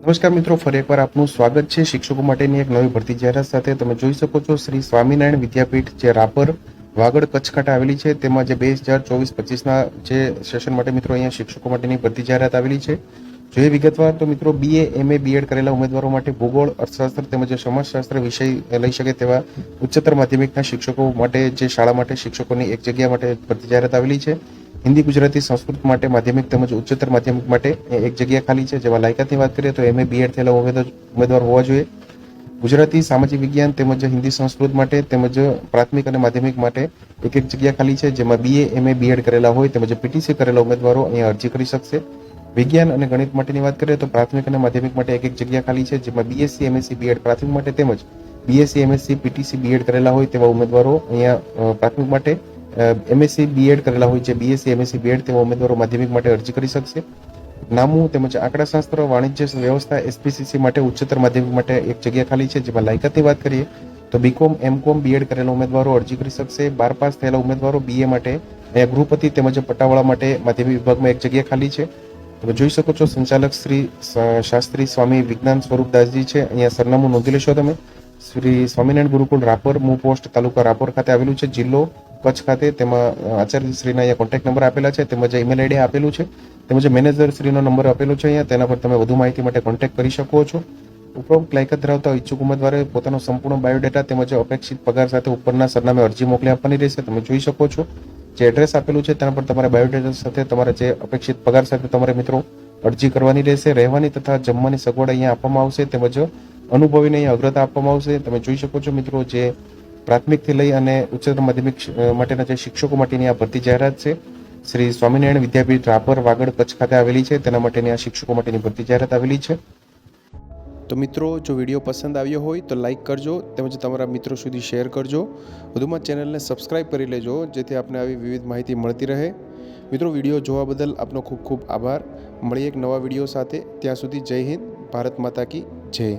નમસ્કાર મિત્રો, ફરી એકવાર આપનું સ્વાગત છે. શિક્ષકો માટેની એક નવી ભરતી જાહેરાત સાથે તમે જોઈ શકો છો, શ્રી સ્વામિનારાયણ વિદ્યાપીઠ જે રાપર, વાગડ કચ્છ ખાતે આવેલી છે, તેમાં જે બે હજાર ચોવીસ, પચીસના જે સેશન માટે મિત્રો અહીંયા શિક્ષકો માટેની ભરતી જાહેરાત આવેલી છે. જોઈએ વિગતવાર, તો મિત્રો બીએ એમએ બીએડ કરેલા ઉમેદવારો માટે ભૂગોળ, અર્થશાસ્ત્ર તેમજ સમાજશાસ્ત્ર વિષય લઈ શકે તેવા ઉચ્ચતર માધ્યમિકના શિક્ષકો માટે, જે શાળા માટે શિક્ષકોની એક જગ્યા માટે ભરતી જાહેરાત આવેલી છે. હિન્દી ગુજરાતી સંસ્કૃત માટે, માધ્યમિક તેમજ ઉચ્ચતર માધ્યમિક માટે એક જગ્યા ખાલી છે. જેમાં લાયકાતની વાત કરીએ તો એમએ બીએડ થયેલા ઉમેદવાર હોવા જોઈએ. ગુજરાતી સામાજિક વિજ્ઞાન તેમજ હિન્દી સંસ્કૃત માટે તેમજ પ્રાથમિક અને માધ્યમિક માટે એક એક જગ્યા ખાલી છે. જેમાં બીએ એમએ બીએડ કરેલા હોય તેમજ પીટીસી કરેલા ઉમેદવારો અહીંયા અરજી કરી શકશે. વિજ્ઞાન અને ગણિત માટેની વાત કરીએ તો પ્રાથમિક અને માધ્યમિક માટે એક એક જગ્યા ખાલી છે. જેમાં બીએસસી એમએસસી બીએડ પ્રાથમિક માટે તેમજ બીએસસી એમએસસી પીટીસી બીએડ કરેલા હોય તેવા ઉમેદવારો અહીંયા પ્રાથમિક માટે એમએસસી બીએડ કરેલા હોય છે બીએસસી એમએસસી બીએડ તેવા ઉમેદવારો માધ્યમિક માટે અરજી કરી શકશે. નામું તેમજ આંકડાશાસ્ત્ર વાણિજ્ય વ્યવસ્થા એસપીસીસી માટે ઉચ્ચતર માધ્યમિક માટે એક જગ્યા ખાલી છે, જેમાં લાયકાતની વાત કરીએ, તો બીકોમ એમકોમ બીએડ કરેલા ઉમેદવારો અરજી કરી શકશે. બાર પાસ થયેલા ઉમેદવારો બીએ માટે, અહીંયા ગૃહપતિ તેમજ પટ્ટાવાળા માટે માધ્યમિક વિભાગમાં એક જગ્યા ખાલી છે. તમે જોઈ શકો છો, સંચાલક શ્રી શાસ્ત્રી સ્વામી વિજ્ઞાન સ્વરૂપદાસજી છે. અહીંયા સરનામું નોંધી લેશો તમે. શ્રી સ્વામિનારાયણ ગુરુકુળ રાપર, મૂ પોસ્ટ તાલુકા રાપર ખાતે આવેલું છે. જિલ્લો કચ્છ ખાતે તેમાં આચાર્યશ્રીના આચાર્ય શ્રીના અહીંયા કોન્ટેક્ટ નંબર આપેલા છે, તેમજ ઈમેલ આઈડી આપેલું છે, તેમજ મેનેજર શ્રીનો નંબર આપેલો છે અહીંયા, તેના પર તમે વધુ માહિતી માટે કોન્ટેક્ટ કરી શકો છો. ઉપરોક્ત લાયકાત ધરાવતા ઈચ્છુક ઉમેદવારે પોતાનો સંપૂર્ણ બાયોડેટા તેમજ અપેક્ષિત પગાર સાથે ઉપરના સરનામે અરજી મોકલી આપવાની રહેશે, તમે જોઈ શકો છો. જે એડ્રેસ આપેલું છે, તેના પર તમારે બાયોડેટા સાથે તમારે જે અપેક્ષિત પગાર સાથે તમારે મિત્રો અરજી કરવાની રહેશે. રહેવાની તથા જમવાની સગવડ અહીંયા આપવામાં આવશે, તેમજ અનુભવીને અહીંયા અગ્રતા આપવામાં આવશે. તમે જોઈ શકો છો મિત્રો જે પ્રાથમિકથી લઈ અને ઉચ્ચતર માધ્યમિક માટેના જે શિક્ષકો માટેની આ ભરતી જાહેરાત છે, શ્રી સ્વામિનારાયણ વિદ્યાપીઠ રાપર વાગડ કચ્છ ખાતે આવેલી છે. તેના માટેની આ શિક્ષકો માટેની ભરતી જાહેરાત આવેલી છે. તો મિત્રો, જો વીડિયો પસંદ આવ્યો હોય તો લાઈક કરજો તેમજ તમારા મિત્રો સુધી શેર કરજો. વધુમાં ચેનલને સબસ્ક્રાઇબ કરી લેજો, જેથી આપને આવી વિવિધ માહિતી મળતી રહે. મિત્રો, વીડિયો જોવા બદલ આપનો ખૂબ ખૂબ આભાર. મળીએ એક નવા વીડિયો સાથે. ત્યાં સુધી જય હિન્દ, ભારત માતા કી જય.